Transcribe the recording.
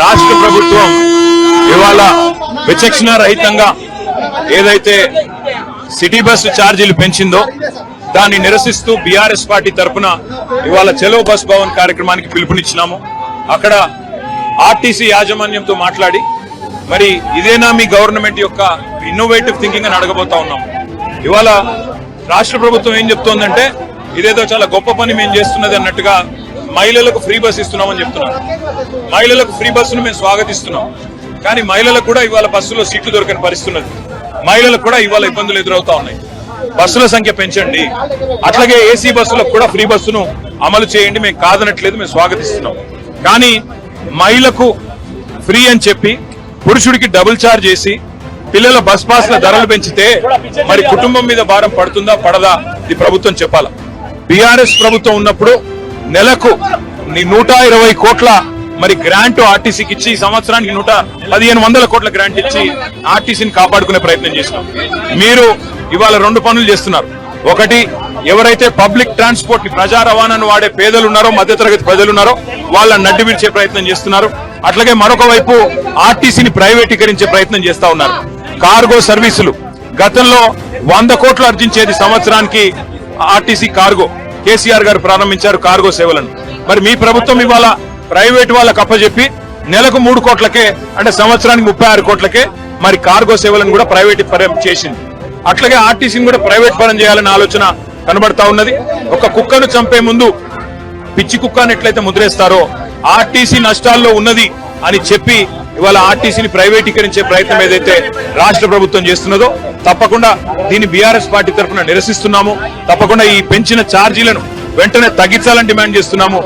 రాష్ట్ర ప్రభుత్వం ఇవాళ విచక్షణ రహితంగా ఏదైతే సిటీ బస్సు ఛార్జీలు పెంచిందో దాన్ని నిరసిస్తూ బీఆర్ఎస్ పార్టీ తరఫున ఇవాళ చెలో బస్ భవన్ కార్యక్రమానికి పిలుపునిచ్చినాము. అక్కడ ఆర్టీసీ యాజమాన్యంతో మాట్లాడి మరి ఇదేనా మీ గవర్నమెంట్ యొక్క ఇన్నోవేటివ్ థింకింగ్ అని అడగబోతా ఉన్నాం. ఇవాళ రాష్ట్ర ప్రభుత్వం ఏం చెప్తోందంటే ఇదేదో చాలా గొప్ప పని మేము చేస్తున్నది అన్నట్టుగా మహిళలకు ఫ్రీ బస్ ఇస్తున్నామని చెప్తున్నారు మహిళలకు ఫ్రీ బస్సును మేము స్వాగతిస్తున్నాం. కానీ మహిళలకు కూడా ఇవాళ బస్సులో సీట్లు దొరకని పరిస్థితి ఉన్నది మహిళలకు కూడా ఇవాళ ఇబ్బందులు ఎదురవుతా ఉన్నాయి. బస్సుల సంఖ్య పెంచండి. అట్లాగే ఏసీ బస్సులకు కూడా ఫ్రీ బస్సును అమలు చేయండి. మేము కాదనట్లేదు మేము స్వాగతిస్తున్నాం. కానీ మహిళకు ఫ్రీ అని చెప్పి పురుషుడికి డబుల్ చార్జ్ చేసి పిల్లల బస్ పాస్ల ధరలు పెంచితే మరి కుటుంబం మీద భారం పడుతుందా పడదా? ఇది ప్రభుత్వం చెప్పాలా. బీఆర్ఎస్ ప్రభుత్వం ఉన్నప్పుడు నెలకు నీ నూట ఇరవై కోట్ల మరి గ్రాంట్ ఆర్టీసీకి ఇచ్చి ఈ సంవత్సరానికి నూట పదిహేను వందల కోట్ల గ్రాంట్ ఇచ్చి ఆర్టీసీని కాపాడుకునే ప్రయత్నం చేసినాం. మీరు ఇవాళ రెండు పనులు చేస్తున్నారు. ఒకటి ఎవరైతే పబ్లిక్ ట్రాన్స్పోర్ట్ని ప్రజా రవాణాను వాడే పేదలు ఉన్నారో మధ్యతరగతి ప్రజలు ఉన్నారో వాళ్ళ నడ్డి విడిచే ప్రయత్నం చేస్తున్నారు. అట్లాగే మరొక వైపు ఆర్టీసీని ప్రైవేటీకరించే ప్రయత్నం చేస్తా ఉన్నారు. కార్గో సర్వీసులు. గతంలో వంద కోట్లు అర్జించేది సంవత్సరానికి ఆర్టీసీ కార్గో. కేసీఆర్ గారు ప్రారంభించారు కార్గో సేవలను. మరి మీ ప్రభుత్వం ఇవాళ ప్రైవేట్ వాళ్ళ అప్పచెప్పి నెలకు మూడు కోట్లకే అంటే సంవత్సరానికి ముప్పై ఆరు కోట్లకే మరి కార్గో సేవలను కూడా ప్రైవేట్ పరం చేసింది. అట్లాగే ఆర్టీసీని కూడా ప్రైవేట్ పరం చేయాలనే ఆలోచన కనబడతా ఉన్నది. ఒక కుక్కను చంపే ముందు పిచ్చి కుక్కను ఎట్లయితే ముద్రేస్తారో ఆర్టీసీ నష్టాల్లో ఉన్నది అని చెప్పి ఇవాళ ఆర్టీసీని ప్రైవేటీకరించే ప్రయత్నం ఏదైతే రాష్ట్ర ప్రభుత్వం చేస్తున్నదో తప్పకుండా దీన్ని బీఆర్ఎస్ పార్టీ తరఫున నిరసిస్తున్నాము. తప్పకుండా ఈ పెంచిన ఛార్జీలను వెంటనే తగ్గించాలని డిమాండ్ చేస్తున్నాము.